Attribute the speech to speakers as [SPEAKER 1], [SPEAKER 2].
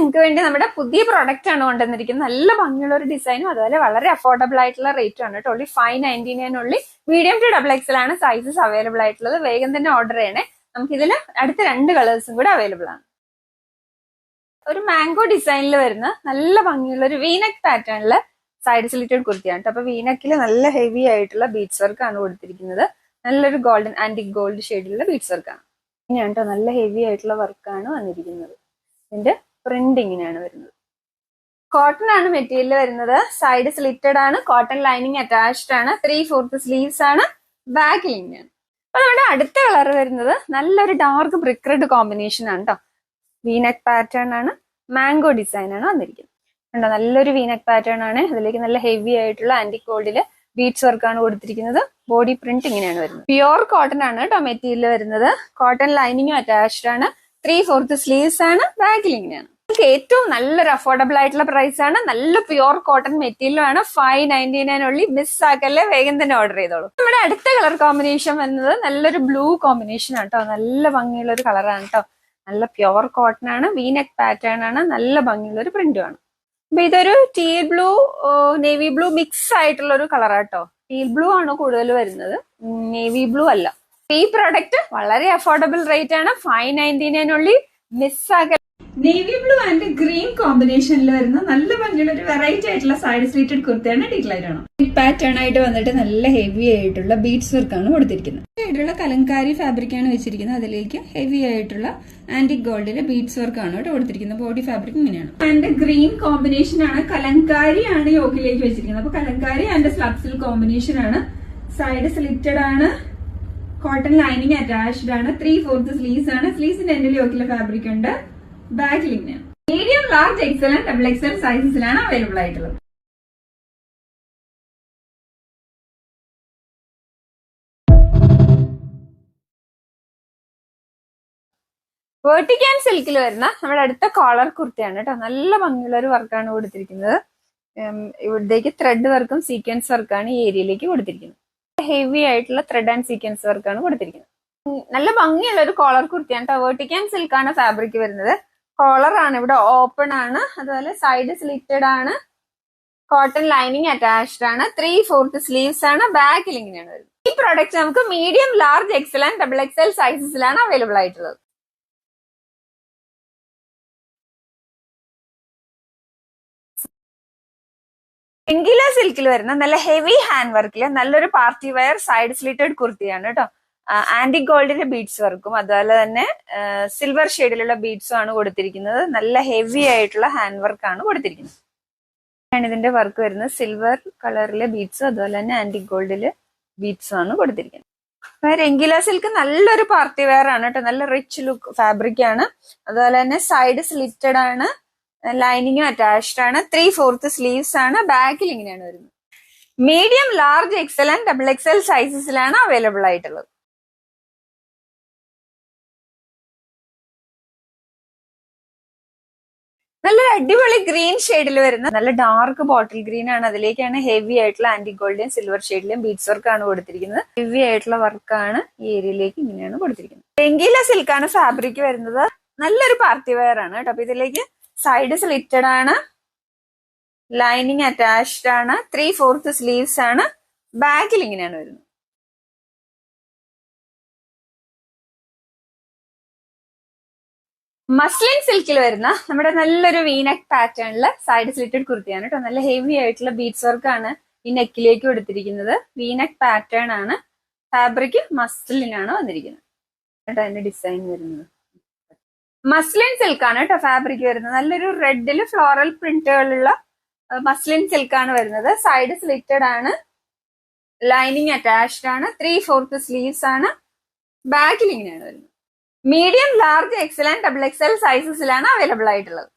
[SPEAKER 1] നിങ്ങൾക്ക് വേണ്ടി നമ്മുടെ പുതിയ പ്രോഡക്റ്റ് ആണ് കൊണ്ടുവന്നിരിക്കുന്നത്. നല്ല ഭംഗിയുള്ള ഒരു ഡിസൈനും അതുപോലെ വളരെ അഫോർഡബിൾ ആയിട്ടുള്ള റേറ്റും ആണ് കേട്ടോ. ഓൺലി ഫൈവ് നയന്റി നയൻ ഉള്ളി മീഡിയം ടു ഡബിൾ എക്സൽ ആണ് സൈസസ് അവൈലബിൾ ആയിട്ടുള്ളത്. വേഗം തന്നെ ഓർഡർ ചെയ്യണേ. നമുക്ക് ഇതിൽ അടുത്ത രണ്ട് കളേഴ്സും കൂടെ അവൈലബിൾ ആണ്. ഒരു മാംഗോ ഡിസൈനിൽ വരുന്ന നല്ല ഭംഗിയുള്ള ഒരു വീനക് പാറ്റേണിൽ സൈഡ് സിലിറ്റഡ് കുർത്തിയാണ്. അപ്പൊ വീനക്കിൽ നല്ല ഹെവി ആയിട്ടുള്ള ബീഡ്സ് വർക്ക് ആണ് കൊടുത്തിരിക്കുന്നത്. നല്ലൊരു ഗോൾഡൻ ആന്റിക് ഗോൾഡ് ഷെയ്ഡിലുള്ള ബീഡ്സ് വർക്കാണ് ഇങ്ങനെയാണ് കേട്ടോ. നല്ല ഹെവി ആയിട്ടുള്ള വർക്കാണ് വന്നിരിക്കുന്നത്. ഇതിന്റെ പ്രിന്റ് ഇങ്ങനെയാണ് വരുന്നത്. കോട്ടൺ ആണ് മെറ്റീരിയൽ വരുന്നത്. സൈഡ് സ്ലിറ്റഡ് ആണ്. കോട്ടൺ ലൈനിങ് അറ്റാച്ച്ഡ് ആണ്. ത്രീ ഫോർത്ത് സ്ലീവ്സ് ആണ്. ബാക്ക് ഇങ്ങനെയാണ് അപ്പൊ നമ്മുടെ അടുത്ത കളർ വരുന്നത് നല്ലൊരു ഡാർക്ക് ബ്രിക്ക് റെഡ് കോമ്പിനേഷൻ ആണ് കേട്ടോ വീനക് പാറ്റേൺ ആണ്. മാംഗോ ഡിസൈൻ ആണ് വന്നിരിക്കുന്നത്. കണ്ടോ? നല്ലൊരു വീനക് പാറ്റേൺ ആണ്. അതിലേക്ക് നല്ല ഹെവി ആയിട്ടുള്ള ആന്റി ഗോൾഡിൽ ബീഡ്സ് വർക്ക് ആണ് കൊടുത്തിരിക്കുന്നത്. ബോഡി പ്രിന്റ് ഇങ്ങനെയാണ് വരുന്നത്. പ്യുവർ കോട്ടൺ ആണ് കേട്ടോ മെറ്റീരിയൽ വരുന്നത്. കോട്ടൺ ലൈനിങ്ങും അറ്റാച്ച്ഡ് ആണ്. ത്രീ ഫോർത്ത് സ്ലീവ്സ് ആണ്. ബാക്കിൽ ഇങ്ങനെയാണ് നിങ്ങൾക്ക് ഏറ്റവും നല്ലൊരു അഫോർഡബിൾ ആയിട്ടുള്ള പ്രൈസ് ആണ്. നല്ല പ്യുവർ കോട്ടൺ മെറ്റീരിയൽ ആണ്. ഫൈവ് നയന്റി നയൻ ഉള്ളി മിസ് ആക്കല്ലേ വേഗം തന്നെ ഓർഡർ ചെയ്തോളൂ. നമ്മുടെ അടുത്ത കളർ കോമ്പിനേഷൻ വന്നത് നല്ലൊരു ബ്ലൂ കോമ്പിനേഷൻ ആണ് കേട്ടോ നല്ല ഭംഗിയുള്ള ഒരു കളറാണ് കേട്ടോ നല്ല പ്യുവർ കോട്ടൺ ആണ് വീനെക് പാറ്റേൺ ആണ് നല്ല ഭംഗിയുള്ള ഒരു പ്രിന്റും ആണ്. അപ്പൊ ഇതൊരു teal blue navy blue mix ആയിട്ടുള്ള ഒരു കളറാട്ടോ ടീൽ ബ്ലൂ ആണ് കൂടുതൽ വരുന്നത്. നേവി ബ്ലൂ അല്ല. ഈ പ്രോഡക്റ്റ് വളരെ അഫോർഡബിൾ റേറ്റ് ആണ്. ഫൈവ് നയന്റി നയൻ ഉള്ളി miss navy blue and green കോമ്പിനേഷനിൽ വരുന്ന നല്ല ഭംഗിയുള്ള ഒരു വെറൈറ്റി ആയിട്ടുള്ള സൈഡ് സ്ലീറ്റഡ് കുർത്തയാണ് ഡീക്ലൈറ്റ് ആണ്. പാറ്റേൺ ആയിട്ട് വന്നിട്ട് നല്ല ഹെവി ആയിട്ടുള്ള ബീഡ്സ് വർക്കാണ് ആണ് കൊടുത്തിരിക്കുന്നത്. ആയിട്ടുള്ള കലങ്കാരി ഫാബ്രിക് ആണ് വെച്ചിരിക്കുന്നത്. അതിലേക്ക് ഹെവി ആയിട്ടുള്ള ആന്റിക് ഗോൾഡിലെ ബീഡ്സ് വർക്കാണ് ആണ് കേട്ടോ കൊടുത്തിരിക്കുന്നത്. ബോഡി ഫാബ്രിക് ഇങ്ങനെയാണ്. ആൻഡ് ഗ്രീൻ കോമ്പിനേഷൻ ആണ്. കലങ്കാരി ആണ് യോഗിലേക്ക് വെച്ചിരിക്കുന്നത്. അപ്പൊ കലങ്കാരി ആൻഡ് സ്ലബ്സിൽ കോമ്പിനേഷൻ ആണ്. സൈഡ് സ്ലിറ്റഡ് ആണ്. കോട്ടൺ ലൈനിങ് അറ്റാച്ച്ഡ് ആണ്. ത്രീ ഫോർത്ത് സ്ലീവ്സ് ആണ് സ്ലീവ്സിന്റെ എൻഡിൽ യോഗിലെ ഫാബ്രിക് ഉണ്ട്. ബാക്കിൽ ഇങ്ങനെയാണ്. Medium large XL double XL സൈസസിലാണ് available ആയിട്ടുള്ളത്. വേർട്ടിക്കാൻ സിൽക്കിൽ വരുന്ന നമ്മുടെ അടുത്ത കോളർ കുർത്തിയാണ് കേട്ടോ. നല്ല ഭംഗിയുള്ള ഒരു വർക്കാണ് കൊടുത്തിരിക്കുന്നത്. ഇവിടത്തേക്ക് ത്രെഡ് വർക്കും സീക്വൻസ് വർക്കാണ് ഈ ഏരിയയിലേക്ക് കൊടുത്തിരിക്കുന്നത്. ഹെവി ആയിട്ടുള്ള ത്രെഡ് ആൻഡ് സീക്വൻസ് വർക്കാണ് കൊടുത്തിരിക്കുന്നത്. നല്ല ഭംഗിയുള്ള ഒരു കോളർ കുർത്തിയാണ് കേട്ടോ. വേർട്ടിക്കാൻ സിൽക്കാണ് ഫാബ്രിക് വരുന്നത്. കോളർ ആണ് ഇവിടെ ഓപ്പൺ ആണ്. അതുപോലെ സൈഡ് സ്ലിറ്റഡ് ആണ്. കോട്ടൺ ലൈനിങ് അറ്റാച്ച്ഡ് ആണ്. ത്രീ ഫോർത്ത് സ്ലീവ്സ് ആണ്. ബാക്കിൽ ഇങ്ങനെയാണ് വരുന്നത്. ഈ പ്രോഡക്റ്റ് നമുക്ക് medium large XL and double XL സൈസസിലാണ് available ആയിട്ടുള്ളത്. എങ്കില സിൽക്കിൽ വരുന്ന നല്ല ഹെവി ഹാൻഡ് വർക്കിൽ നല്ലൊരു പാർട്ടി വെയർ സൈഡ് സ്ലിറ്റഡ് കുർത്തിയാണ് കേട്ടോ. ആന്റി ഗോൾഡിന്റെ ബീഡ്സ് വർക്കും അതുപോലെ തന്നെ സിൽവർ ഷെയ്ഡിലുള്ള ബീഡ്സും ആണ് കൊടുത്തിരിക്കുന്നത്. നല്ല ഹെവി ആയിട്ടുള്ള ഹാൻഡ് വർക്ക് ആണ് കൊടുത്തിരിക്കുന്നത്. ആണ് ഇതിന്റെ വർക്ക് വരുന്നത്. സിൽവർ കളറിലെ ബീഡ്സും അതുപോലെ തന്നെ ആന്റി ഗോൾഡിൽ ബീഡ്സും ആണ് കൊടുത്തിരിക്കുന്നത്. രംഗില സിൽക്ക് നല്ലൊരു പാർട്ടി വെയർ ആണ് കേട്ടോ. നല്ല റിച്ച് ലുക്ക് ഫാബ്രിക് ആണ്. അതുപോലെ തന്നെ സൈഡ് സ്ലിറ്റഡ് ആണ്. ലൈനിങ്ങും അറ്റാച്ച്ഡ് ആണ്. ത്രീ ഫോർത്ത് സ്ലീവ്സ് ആണ്. ബാക്കിൽ ഇങ്ങനെയാണ് വരുന്നത്. Medium large XL and double XL സൈസസിലാണ് available ആയിട്ടുള്ളത്. നല്ലൊരു അടിപൊളി ഗ്രീൻ ഷെയ്ഡിൽ വരുന്ന നല്ല ഡാർക്ക് ബോട്ടിൽ ഗ്രീൻ ആണ്. അതിലേക്കാണ് ഹെവി ആയിട്ടുള്ള ആന്റി ഗോൾഡിലും സിൽവർ ഷെയ്ഡിലും ബീഡ്സ് വർക്ക് ആണ് കൊടുത്തിരിക്കുന്നത്. ഹെവി ആയിട്ടുള്ള വർക്കാണ് ഈ ഏരിയയിലേക്ക് ഇങ്ങനെയാണ് കൊടുത്തിരിക്കുന്നത്. രംഗീല സിൽക്കാണ് ഫാബ്രിക് വരുന്നത്. നല്ലൊരു പാർട്ടി വെയർ ആണ് കേട്ടോ. അപ്പൊ ഇതിലേക്ക് സൈഡ് സ്ലിറ്റഡ് ആണ്. ലൈനിങ് അറ്റാച്ച്ഡ് ആണ്. ത്രീ ഫോർത്ത് സ്ലീവ്സ് ആണ്. ബാക്കിൽ ഇങ്ങനെയാണ് വരുന്നത്. മസ്ലിൻ സിൽക്കിൽ വരുന്ന നമ്മുടെ നല്ലൊരു വീനക് പാറ്റേണിൽ സൈഡ് സ്ലിറ്റഡ് കുർത്തിയാണ് കേട്ടോ നല്ല ഹെവി ആയിട്ടുള്ള ബീഡ്സ് വർക്കാണ് ഈ നെക്കിലേക്ക് കൊടുത്തിരിക്കുന്നത്. വീനക് പാറ്റേൺ ആണ്. ഫാബ്രിക് മസ്ലിനാണ് വന്നിരിക്കുന്നത്. കേട്ടോ അതിന്റെ ഡിസൈൻ വരുന്നത്? മസ്ലിൻ സിൽക്കാണ് കേട്ടോ ഫാബ്രിക് വരുന്നത്. നല്ലൊരു റെഡിൽ ഫ്ലോറൽ പ്രിന്റുകളുള്ള മസ്ലിൻ സിൽക്കാണ് വരുന്നത്. സൈഡ് സ്ലിറ്റഡ് ആണ്. ലൈനിങ് അറ്റാച്ച്ഡ് ആണ്. ത്രീ ഫോർത്ത് സ്ലീവ്സ് ആണ്. ബാക്കിൽ ഇങ്ങനെയാണ് വരുന്നത്. Medium large XL and double XL സൈസസിലാണ് available ആയിട്ടുള്ളത്.